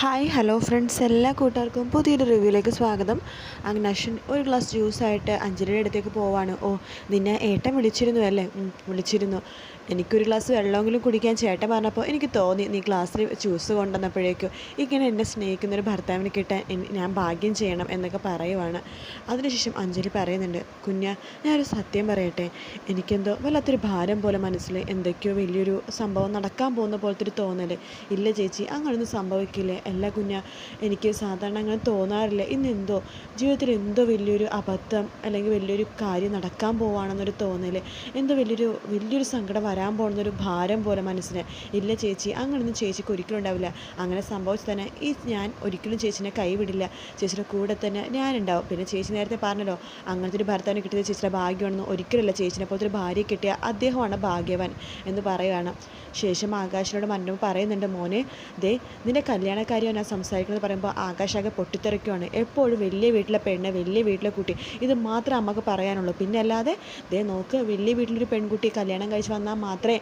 Hi hello friends എല്ലാ കൂട്ടുകാർക്കും പുതിയൊരു റിവ്യൂയിലേക്ക് സ്വാഗതം. അങ്ങനെ ഒരു ഗ്ലാസ് ജ്യൂസായിട്ട് അഞ്ജലിയുടെ അടുത്തേക്ക് പോവാണ്. ഓ നിന്നെ ഏട്ടൻ വിളിച്ചിരുന്നു അല്ലേ? വിളിച്ചിരുന്നു. എനിക്കൊരു ഗ്ലാസ് വെള്ളമെങ്കിലും കുടിക്കാൻ ചേട്ടൻ പറഞ്ഞപ്പോൾ എനിക്ക് തോന്നി നീ ഗ്ലാസ്സിൽ ജ്യൂസ് കൊണ്ടുവന്നപ്പോഴേക്കും ഇങ്ങനെ എന്നെ സ്നേഹിക്കുന്ന ഒരു ഭർത്താവിനെ കിട്ടാൻ ഞാൻ ഭാഗ്യം ചെയ്യണം എന്നൊക്കെ പറയുവാണ്. അതിനുശേഷം അഞ്ജലി പറയുന്നുണ്ട് കുഞ്ഞ ഞാനൊരു സത്യം പറയട്ടെ. എനിക്കെന്തോ വല്ലാത്തൊരു ഭാരം പോലെ മനസ്സിൽ എന്തൊക്കെയോ വലിയൊരു സംഭവം നടക്കാൻ പോകുന്ന പോലത്തെ ഒരു തോന്നൽ ഇല്ല ചേച്ചി അങ്ങനൊന്നും സംഭവിക്കില്ല? അല്ല കുഞ്ഞ എനിക്ക് സാധാരണ അങ്ങനെ തോന്നാറില്ല. ഇന്നെന്തോ ജീവിതത്തിൽ എന്തോ വലിയൊരു അബദ്ധം അല്ലെങ്കിൽ വലിയൊരു കാര്യം നടക്കാൻ പോവാണെന്നൊരു തോന്നൽ എന്തോ വലിയൊരു വലിയൊരു സങ്കടം വരാൻ പോകുന്നൊരു ഭാരം പോലെ മനസ്സിന്. ഇല്ല ചേച്ചി അങ്ങനൊന്നും ചേച്ചിക്ക് ഒരിക്കലും ഉണ്ടാവില്ല. അങ്ങനെ സംഭവിച്ചു തന്നെ ഈ ഞാൻ ഒരിക്കലും ചേച്ചിനെ കൈവിടില്ല. ചേച്ചിയുടെ കൂടെ തന്നെ ഞാനുണ്ടാവും. പിന്നെ ചേച്ചി നേരത്തെ പറഞ്ഞല്ലോ അങ്ങനത്തെ ഒരു ഭർത്താവിനെ കിട്ടിയത് ചേച്ചിയുടെ ഭാഗ്യമാണെന്ന് ഒരിക്കലല്ല ചേച്ചിനെ പോലത്തെ ഒരു ഭാര്യയെ കിട്ടിയ അദ്ദേഹമാണ് ഭാഗ്യവാൻ എന്ന് പറയുകയാണ്. ശേഷം ആകാശിനോട് മന്നവ് പറയുന്നുണ്ട് മോനെ ദേ നിന്റെ കല്യാണക്കാരിയോ ഞാൻ സംസാരിക്കുന്നത് പറയുമ്പോൾ ആകാശാകെ ആകെ പൊട്ടിത്തെറിക്കുവാണ്. എപ്പോഴും വലിയ വീട്ടിലെ പെണ്ണ് വലിയ വീട്ടിലെ കുട്ടി. ഇത് മാത്രമേ നമുക്ക് പറയാനുള്ളൂ. പിന്നെ അല്ലാതെ ദേ നോക്ക് വലിയ വീട്ടിലൊരു പെൺകുട്ടി കല്യാണം കഴിച്ച് വന്നാൽ മാത്രമേ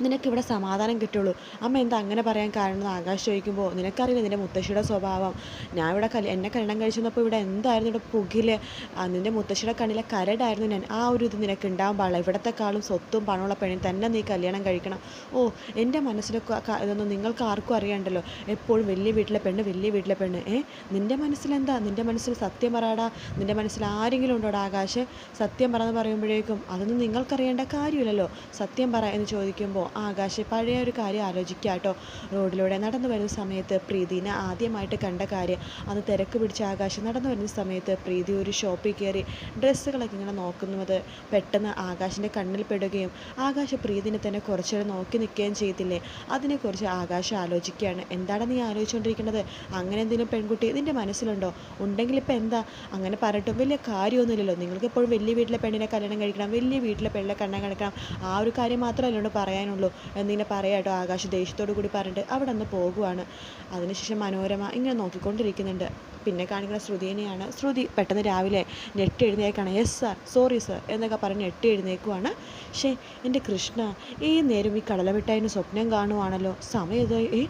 നിനക്കിവിടെ സമാധാനം കിട്ടുള്ളൂ. അമ്മ എന്താ അങ്ങനെ പറയാൻ കാരണം എന്ന് ആകാശ് ചോദിക്കുമ്പോൾ നിനക്കറിയില്ല നിന്റെ മുത്തശ്ശിയുടെ സ്വഭാവം. ഞാൻ ഇവിടെ കല്യ എന്നെ കല്യാണം കഴിച്ചിരുന്നപ്പോൾ ഇവിടെ എന്തായിരുന്നു? ഇവിടെ പുകിൽ നിന്റെ മുത്തശ്ശിയുടെ കണ്ണിലെ കരടായിരുന്നു ഞാൻ. ആ ഒരു ഇത് നിനക്ക് ഉണ്ടാവാൻ പാടില്ല. ഇവിടത്തെക്കാളും സ്വത്തും പണമുള്ള പെണ്ണിന് തന്നെ നീ കല്യാണം കഴിക്കണം. ഓ എന്റെ മനസ്സിലൊക്കെ ഇതൊന്നും നിങ്ങൾക്ക് ആർക്കും അറിയണ്ടല്ലോ. എപ്പോഴും വലിയ വീട്ടിലെ പെണ്ണ് വലിയ വീട്ടിലെ പെണ്ണ്. ഏ? നിന്റെ മനസ്സിലെന്താ? നിന്റെ മനസ്സിൽ സത്യം പറയാടാ. നിന്റെ മനസ്സിൽ ആരെങ്കിലും ഉണ്ടോടാ ആകാശ്? സത്യം പറന്ന് പറയുമ്പോഴേക്കും അതൊന്നും നിങ്ങൾക്കറിയേണ്ട കാര്യമില്ലല്ലോ. സത്യം പറ എന്ന് ചോദിക്കുമ്പോൾ ആകാശ് പഴയ ഒരു കാര്യം ആലോചിക്കുക കേട്ടോ. റോഡിലൂടെ നടന്നു വരുന്ന സമയത്ത് പ്രീതിനെ ആദ്യമായിട്ട് കണ്ട കാര്യം അന്ന് തിരക്ക് പിടിച്ച ആകാശ്. നടന്നു വരുന്ന സമയത്ത് പ്രീതി ഒരു ഷോപ്പിൽ കയറി ഡ്രസ്സുകളൊക്കെ ഇങ്ങനെ നോക്കുന്നത്. പെട്ടെന്ന് ആകാശിന്റെ കണ്ണിൽ പെടുകയും ആകാശ് പ്രീതിനെ തന്നെ കുറച്ചേരം നോക്കി നിൽക്കുകയും ചെയ്തില്ലേ? അതിനെക്കുറിച്ച് ആകാശ് ആലോചിക്കുകയാണ്. എന്താണ് നീ ആലോചിച്ചുകൊണ്ടിരിക്കുന്നത്? അങ്ങനെ എന്തെങ്കിലും പെൺകുട്ടി നിന്റെ മനസ്സിലുണ്ടോ? ഉണ്ടെങ്കിൽ ഇപ്പം എന്താ? അങ്ങനെ പറഞ്ഞിട്ടും വലിയ കാര്യമൊന്നുമില്ലല്ലോ. നിങ്ങൾക്ക് എപ്പോഴും വലിയ വീട്ടിലെ പെണ്ണിനെ കല്യാണം കഴിക്കണം വലിയ വീട്ടിലെ പെണ്ണിനെ കല്യാണം കഴിക്കണം. ആ ഒരു കാര്യം മാത്രമല്ലോ ഉള്ളൂ പറയാനുള്ളൂ എന്നിങ്ങനെ പറയാട്ടോ ആകാശ് ദേഷ്യത്തോടു കൂടി പറഞ്ഞിട്ട് അവിടെ നിന്ന് പോകുവാണ്. അതിനുശേഷം മനോരമ ഇങ്ങനെ നോക്കിക്കൊണ്ടിരിക്കുന്നുണ്ട്. പിന്നെ കാണിക്കുന്ന ശ്രുതിനെയാണ് ശ്രുതി പെട്ടെന്ന് രാവിലെ ഞെട്ടി എഴുന്നേക്കാണ് യെസ് സാർ സോറി സാർ എന്നൊക്കെ പറഞ്ഞ് ഞെട്ടി എഴുന്നേക്കുവാണ് പക്ഷേ എന്റെ കൃഷ്ണ ഈ നേരം ഈ കടലമിട്ടായിന് സ്വപ്നം കാണുവാണല്ലോ. സമയം ഇതായി. ഏ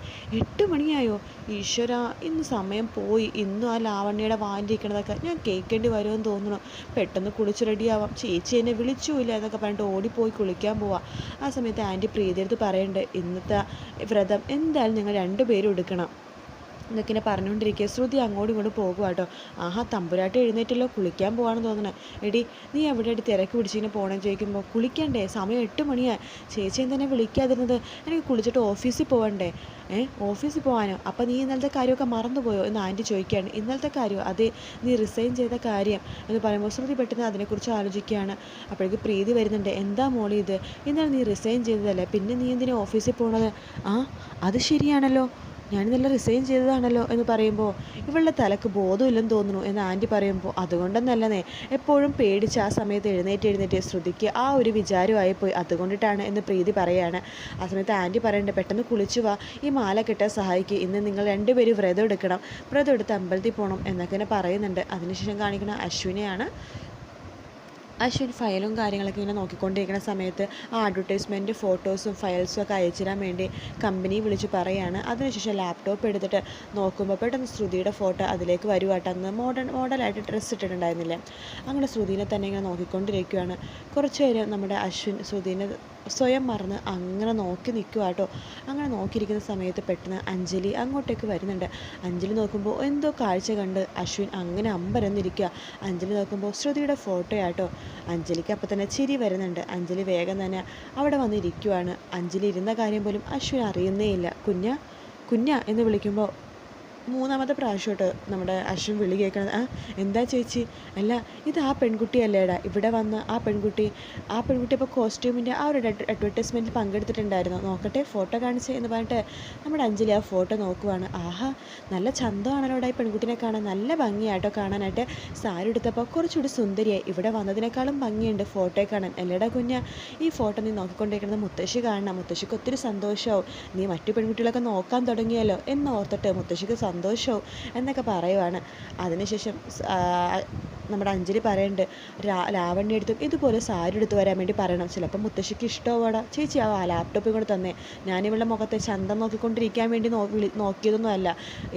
എട്ട് മണിയായോ? ഈശ്വര ഇന്ന് സമയം പോയി. ഇന്നും ആ ലാവണ്യയുടെ വാങ്ങിയിരിക്കണതൊക്കെ ഞാൻ കേൾക്കേണ്ടി വരുമെന്ന് തോന്നുന്നു. പെട്ടെന്ന് കുളിച്ച് റെഡിയാവാം. ചേച്ചി എന്നെ വിളിച്ചുമില്ല എന്നൊക്കെ പറഞ്ഞിട്ട് ഓടിപ്പോയി കുളിക്കാൻ പോവാം. ആ സമയത്ത് ആന്റി പ്രീതിയെടുത്ത് പറയണ്ടേ ഇന്നത്തെ വ്രതം എന്തായാലും നിങ്ങൾ രണ്ടുപേരും എടുക്കണം. എന്നൊക്കെ ഇങ്ങനെ പറഞ്ഞുകൊണ്ടിരിക്കുക. ശ്രുതി അങ്ങോട്ടും ഇങ്ങോട്ട് പോകുക കേട്ടോ ആഹാ തമ്പുരാട്ടി എഴുന്നേറ്റല്ലോ കുളിക്കാൻ പോകാണെന്ന് തോന്നണേ. എടി നീ എവിടെ എടുത്ത് തിരക്ക് പിടിച്ചിങ്ങനെ പോകണം ചോദിക്കുമ്പോൾ കുളിക്കണ്ടേ? സമയം എട്ട് മണിയാണ് ചേച്ചി തന്നെ വിളിക്കാതിരുന്നത്? എനിക്ക് കുളിച്ചിട്ട് ഓഫീസിൽ പോകണ്ടേ ഏ ഓഫീസിൽ പോകാനോ അപ്പം നീ ഇന്നലത്തെ കാര്യമൊക്കെ മറന്നുപോയോ? എന്ന് ആന്റി ചോദിക്കുകയാണ്. ഇന്നലത്തെ കാര്യം അതെ നീ റിസൈൻ ചെയ്ത കാര്യം എന്ന് പറയുമ്പോൾ ശ്രുതി പെട്ടെന്ന് അതിനെക്കുറിച്ച് ആലോചിക്കുകയാണ്. അപ്പോഴേക്ക് പ്രീതി വരുന്നുണ്ട്. എന്താ മോളി ഇത്? ഇന്നലെ നീ റിസൈൻ ചെയ്തതല്ലേ? പിന്നെ നീ എന്തിനാ ഓഫീസിൽ പോകണത് ആ അത് ശരിയാണല്ലോ. ഇന്നലെ റിസൈൻ ചെയ്തതാണല്ലോ എന്ന് പറയുമ്പോൾ ഇവളുടെ തലക്ക് ബോധമില്ലെന്ന് തോന്നുന്നു എന്ന് ആന്റി പറയുമ്പോൾ അതുകൊണ്ടെന്നല്ലേ എപ്പോഴും പേടിച്ച് ആ സമയത്ത് എഴുന്നേറ്റ് എഴുന്നേറ്റ് ശ്രുതിക്ക് ആ ഒരു വിചാരമായി പോയി അതുകൊണ്ടിട്ടാണ് എന്ന് പ്രീതി പറയാണ്. ആ സമയത്ത് ആന്റി പറയേണ്ടത് പെട്ടെന്ന് കുളിച്ചു വാ. ഈ മാല കെട്ടാൻ സഹായിക്കുക ഇന്ന് നിങ്ങൾ രണ്ടുപേരും വ്രതം എടുക്കണം. വ്രതം എടുത്ത് അമ്പലത്തിൽ പോകണം എന്നൊക്കെ പറയുന്നുണ്ട്. അതിനുശേഷം കാണിക്കുന്ന അശ്വിനെയാണ് അശ്വിൻ ഫയലും കാര്യങ്ങളൊക്കെ ഇങ്ങനെ നോക്കിക്കൊണ്ടിരിക്കുന്ന സമയത്ത് ആ അഡ്വർടൈസ്മെന്റ് ഫോട്ടോസും ഫയൽസും ഒക്കെ അയച്ചിടാൻ വേണ്ടി കമ്പനി വിളിച്ച് പറയാണ്. അതിനുശേഷം ലാപ്ടോപ്പ് എടുത്തിട്ട് നോക്കുമ്പോൾ പെട്ടെന്ന് ശ്രുതിയുടെ ഫോട്ടോ അതിലേക്ക് വരുവാട്ടോ. അന്ന് മോഡേൺ മോഡലായിട്ട് ഡ്രസ്സ് ഇട്ടിട്ടുണ്ടായിരുന്നില്ലേ? അങ്ങനെ ശ്രുതിനെ തന്നെ ഇങ്ങനെ നോക്കിക്കൊണ്ടിരിക്കുകയാണ് കുറച്ച് നേരം നമ്മുടെ അശ്വിൻ ശ്രുതിനെ സ്വയം മറന്ന് അങ്ങനെ നോക്കി നിൽക്കുക കേട്ടോ അങ്ങനെ നോക്കിയിരിക്കുന്ന സമയത്ത് പെട്ടെന്ന് അഞ്ജലി അങ്ങോട്ടേക്ക് വരുന്നുണ്ട്. അഞ്ജലി നോക്കുമ്പോൾ എന്തോ കാഴ്ച കണ്ട് അശ്വിൻ അങ്ങനെ അമ്പരന്നിരിക്കുക അഞ്ജലി നോക്കുമ്പോൾ ശ്രുതിയുടെ ഫോട്ടോയാട്ടോ അഞ്ജലിക്ക് അപ്പം തന്നെ ചിരി വരുന്നുണ്ട്. അഞ്ജലി വേഗം തന്നെ അവിടെ വന്നിരിക്കുവാണ്. അഞ്ജലി ഇരുന്ന കാര്യം പോലും അശ്വിൻ അറിയുന്നേ ഇല്ല. കുഞ്ഞ കുഞ്ഞ എന്ന് വിളിക്കുമ്പോൾ മൂന്നാമത്തെ പ്രാവശ്യമായിട്ട് നമ്മുടെ അശ്വിൻ വിളി കേൾക്കണത്. ആ എന്താ ചേച്ചി? അല്ല ഇത് ആ പെൺകുട്ടിയല്ലേടാ. ഇവിടെ വന്ന ആ പെൺകുട്ടി ആ പെൺകുട്ടി ഇപ്പോൾ കോസ്റ്റ്യൂമിന്റെ ആ ഒരു അഡ്വർടൈസ്മെന്റിൽ പങ്കെടുത്തിട്ടുണ്ടായിരുന്നു. നോക്കട്ടെ ഫോട്ടോ കാണിച്ച് എന്ന് പറഞ്ഞിട്ട് നമ്മുടെ അഞ്ജലി ആ ഫോട്ടോ നോക്കുവാണ്. ആഹാ നല്ല ചന്തമാണല്ലോടാ ഈ പെൺകുട്ടിനെ കാണാൻ. നല്ല ഭംഗിയാട്ടോ കാണാനായിട്ട്. സാരി എടുത്തപ്പോൾ കുറച്ചുകൂടി സുന്ദരിയായി. ഇവിടെ വന്നതിനേക്കാളും ഭംഗിയുണ്ട് ഫോട്ടോയെ കാണാൻ. അല്ലേടാ കുഞ്ഞ ഈ ഫോട്ടോ നീ നോക്കിക്കൊണ്ടിരിക്കുന്നത് മുത്തശ്ശി കാണണം. മുത്തശ്ശിക്ക് ഒത്തിരി സന്തോഷമാവും നീ മറ്റു പെൺകുട്ടികളൊക്കെ നോക്കാൻ തുടങ്ങിയല്ലോ എന്നോർത്തിട്ട് മുത്തശ്ശിക്ക് സന്തോഷവും എന്നൊക്കെ പറയുവാണ്. അതിനുശേഷം നമ്മുടെ അഞ്ജലി പറയുന്നുണ്ട് ലാവണ്യ എടുത്തും ഇതുപോലെ സാരി എടുത്ത് വരാൻ വേണ്ടി പറയണം. ചിലപ്പോൾ മുത്തശ്ശിക്ക് ഇഷ്ടമാവാടാ ചേച്ചി ആ ലാപ്ടോപ്പ് കൂടെ തന്നെ. ഞാനിവളുടെ മുഖത്തെ ചന്തം നോക്കിക്കൊണ്ടിരിക്കാൻ വേണ്ടി നോ വിളി നോക്കിയതൊന്നും അല്ല.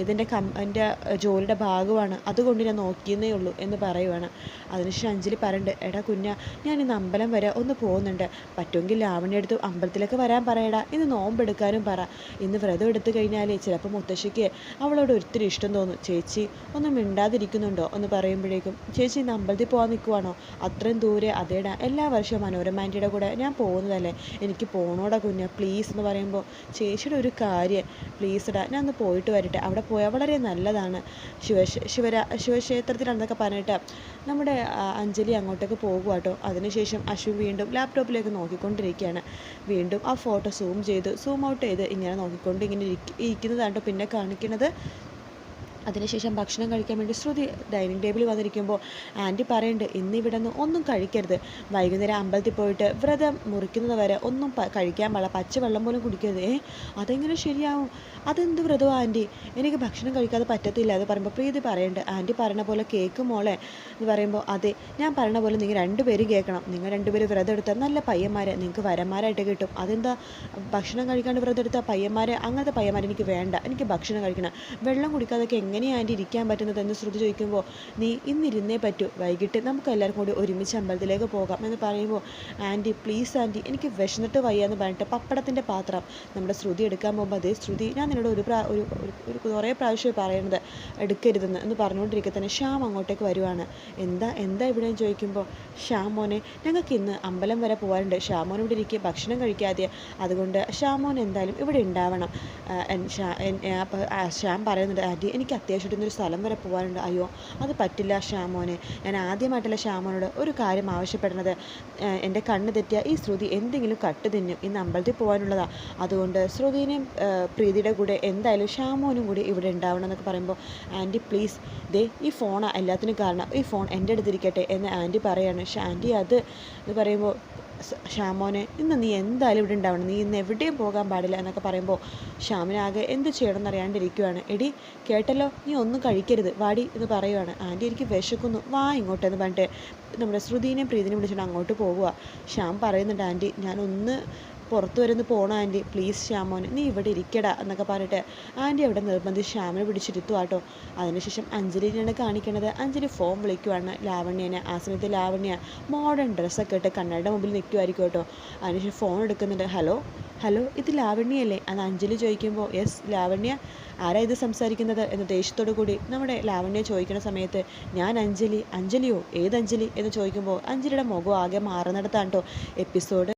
ഇതിന്റെ കം എന്റെ ജോലിയുടെ ഭാഗമാണ്. അതുകൊണ്ട് ഞാൻ നോക്കിയെന്നേ ഉള്ളൂ എന്ന് പറയുവാണ്. അതിനുശേഷം അഞ്ജലി പറയുന്നുണ്ട് എടാ കുഞ്ഞ ഞാൻ ഇന്ന് അമ്പലം വരെ ഒന്ന് പോകുന്നുണ്ട്. പറ്റുമെങ്കിൽ ലാവണ്യ എടുത്ത് അമ്പലത്തിലേക്ക് വരാൻ പറയടാ. ഇന്ന് നോമ്പെടുക്കാനും പറ. ഇന്ന് വ്രതം എടുത്തു കഴിഞ്ഞാൽ ചിലപ്പോൾ മുത്തശ്ശിക്ക് അവളോട് ഒത്തിരി ഇഷ്ടം തോന്നും. ചേച്ചി ഒന്നും മിണ്ടാതിരിക്കുന്നുണ്ടോ? എന്ന് പറയുമ്പോഴേക്കും ചേച്ചി ഇന്ന് പോകാൻ നിൽക്കുവാണോ അത്രയും ദൂരെ. അതേടാ എല്ലാ വർഷവും മനോരമ ആന്റിയുടെ കൂടെ ഞാൻ പോകുന്നതല്ലേ? എനിക്ക് പോകണോടാ കുഞ്ഞ്. പ്ലീസ് എന്ന് പറയുമ്പോൾ ചേച്ചിയുടെ ഒരു കാര്യം. പ്ലീസ്ടാ ഞാൻ ഒന്ന് പോയിട്ട് വരട്ടെ. അവിടെ പോയാൽ വളരെ നല്ലതാണ്. ശിവ ശിവരാ ശിവക്ഷേത്രത്തിലാണെന്നൊക്കെ പറഞ്ഞിട്ട് നമ്മുടെ അഞ്ജലി അങ്ങോട്ടേക്ക് പോകുക കേട്ടോ അതിനുശേഷം അശ്വിൻ വീണ്ടും ലാപ്ടോപ്പിലേക്ക് നോക്കിക്കൊണ്ടിരിക്കുകയാണ്. വീണ്ടും ആ ഫോട്ടോ സൂം ചെയ്ത് സൂം ഔട്ട് ചെയ്ത് ഇങ്ങനെ നോക്കിക്കൊണ്ട് ഇങ്ങനെ ഇരിക്കുന്നതാണ് പിന്നെ കാണിക്കുന്നത്? അതിനുശേഷം ഭക്ഷണം കഴിക്കാൻ വേണ്ടി ശ്രുതി ഡൈനിങ് ടേബിളിൽ വന്നിരിക്കുമ്പോൾ ആന്റി പറയുന്നുണ്ട് ഇന്ന് ഇവിടെ നിന്ന് ഒന്നും കഴിക്കരുത്. വൈകുന്നേരം അമ്പലത്തിൽ പോയിട്ട് വ്രതം മുറിക്കുന്നത് വരെ ഒന്നും കഴിക്കാൻ പാടില്ല. പച്ചവെള്ളം പോലും കുടിക്കരുത്. ഏ അതെങ്ങനെ ശരിയാവും? അതെന്ത് വ്രതവും ആന്റി എനിക്ക് ഭക്ഷണം കഴിക്കാതെ പറ്റത്തില്ല. അത് പറയുമ്പോൾ പ്രീതി പറയുന്നുണ്ട് ആന്റി പറയണ പോലെ കേക്ക് മോളെ. എന്ന് പറയുമ്പോൾ അതെ ഞാൻ പറയണ പോലെ നിങ്ങൾ രണ്ടുപേരും കേൾക്കണം. നിങ്ങൾ രണ്ടുപേരും വ്രതം എടുത്താൽ നല്ല പയ്യന്മാരെ. നിങ്ങൾക്ക് വരന്മാരായിട്ട് കിട്ടും. അതെന്താ? ഭക്ഷണം കഴിക്കാണ്ട് വ്രതം എടുത്താൽ പയ്യന്മാരെ? അങ്ങനത്തെ പയ്യന്മാരെ എനിക്ക് വേണ്ട. എനിക്ക് ഭക്ഷണം കഴിക്കണം. വെള്ളം കുടിക്കാതൊക്കെ എങ്ങനെയാണ് ആന്റി ഇരിക്കാൻ പറ്റുന്നത് എന്ന് ശ്രുതി ചോദിക്കുമ്പോൾ നീ ഇന്നിരുന്നേ പറ്റൂ വൈകിട്ട് നമുക്ക് എല്ലാവർക്കും കൂടി ഒരുമിച്ച് അമ്പലത്തിലേക്ക് പോകാം എന്ന് പറയുമ്പോൾ ആന്റി പ്ലീസ് ആന്റി എനിക്ക് വിശന്നിട്ട് വയ്യ എന്ന് പറഞ്ഞിട്ട് പപ്പടത്തിന്റെ പാത്രം നമ്മുടെ ശ്രുതി എടുക്കാൻ പോകുമ്പോൾ അതേ ശ്രുതി ഞാൻ നിന്നോട് ഒരു പ്രാ ഒരു ഒരു- കുറേ പ്രാവശ്യം പറയുന്നത് എടുക്കരുതെന്ന് എന്ന് പറഞ്ഞുകൊണ്ടിരിക്കുക തന്നെ ശ്യാം അങ്ങോട്ടേക്ക് വരുവാണ്. എന്താ എന്താ ഇവിടെ? ചോദിക്കുമ്പോൾ ശ്യാം മോനെ ഞങ്ങൾക്ക് ഇന്ന് അമ്പലം വരെ പോകാറുണ്ട് ശ്യാം മോൻ ഇവിടെ ഇരിക്കുക ഭക്ഷണം കഴിക്കാതെ. അതുകൊണ്ട് ശ്യാം മോൻ എന്തായാലും ഇവിടെ ഉണ്ടാവണം. ശ്യാം പറയുന്നുണ്ട് ആന്റി എനിക്ക് അത്യാവശ്യമായിട്ട് ഇന്നൊരു സ്ഥലം വരെ പോകാനുണ്ട്. അയ്യോ അത് പറ്റില്ല ഷാമോനെ ഞാൻ ആദ്യമായിട്ടല്ല ശ്യാമോനോട് ഒരു കാര്യം ആവശ്യപ്പെടുന്നത്. എന്റെ കണ്ണ് തെറ്റിയ ഈ ശ്രുതി എന്തെങ്കിലും കട്ട് തിന്നും. ഇന്ന് അമ്പലത്തിൽ പോകാനുള്ളതാണ് അതുകൊണ്ട് ശ്രുതിനെയും പ്രീതിയുടെ കൂടെ എന്തായാലും ശ്യാമോനും കൂടി ഇവിടെ ഉണ്ടാവണം എന്നൊക്കെ പറയുമ്പോൾ ആന്റി പ്ലീസ് ദേ ഈ ഫോണാണ് എല്ലാത്തിനും കാരണം. ഈ ഫോൺ എന്റെ അടുത്തിരിക്കട്ടെ എന്ന് ആന്റി പറയാണ്. പക്ഷെ ആന്റി അത് എന്ന് പറയുമ്പോൾ ശ്യാമോനെ ഇന്ന് നീ എന്തായാലും ഇവിടെ ഉണ്ടാവണം. നീ ഇന്ന് എവിടെയും പോകാൻ പാടില്ല എന്നൊക്കെ പറയുമ്പോൾ ശ്യാമിനാകെ എന്ത് ചെയ്യണം എന്നറിയാണ്ടിരിക്കുവാണ് എടി കേട്ടല്ലോ? നീ ഒന്നും കഴിക്കരുത്. വാടി എന്ന് പറയുവാണ്. ആന്റി എനിക്ക് വിശക്കുന്നു. വാ ഇങ്ങോട്ടെന്ന് പറഞ്ഞിട്ട് നമ്മുടെ ശ്രുതിനെയും പ്രീതിനെയും വിളിച്ചിട്ട് അങ്ങോട്ട് പോവുക ശ്യാം പറയുന്നുണ്ട് ആന്റി ഞാനൊന്ന് പുറത്ത് വരുന്ന പോണ ആന്റി? പ്ലീസ് ശ്യാമോൻ നീ ഇവിടെ ഇരിക്കടാ എന്നൊക്കെ പറഞ്ഞിട്ട് ആന്റി അവിടെ നിർബന്ധിച്ച് ശ്യാമിനെ പിടിച്ചിരുത്തു കേട്ടോ. അതിനുശേഷം അഞ്ജലിനെയാണ് കാണിക്കണത് അഞ്ജലി ഫോൺ വിളിക്കുവാണ്. ലാവണ്യനെ ആ സമയത്ത് ലാവണ്യ മോഡേൺ ഡ്രസ്സൊക്കെ ഇട്ട് കണ്ണയുടെ മുമ്പിൽ നിൽക്കുമായിരിക്കും കേട്ടോ. അതിനുശേഷം ഫോൺ എടുക്കുന്നുണ്ട് ഹലോ ഹലോ ഇത് ലാവണ്യല്ലേ അന്ന് അഞ്ജലി ചോദിക്കുമ്പോൾ യെസ് ലാവണ്യ ആരാ ഇത് സംസാരിക്കുന്നത്? എന്ന് ദേഷ്യത്തോടു കൂടി നമ്മുടെ ലാവണ്യ ചോദിക്കുന്ന സമയത്ത് ഞാൻ അഞ്ജലി അഞ്ജലിയോ? ഏത് അഞ്ജലി? എന്ന് ചോദിക്കുമ്പോൾ അഞ്ജലിയുടെ മുഖം ആകെ മാറുന്നിടത്താണ് കേട്ടോ. എപ്പിസോഡ്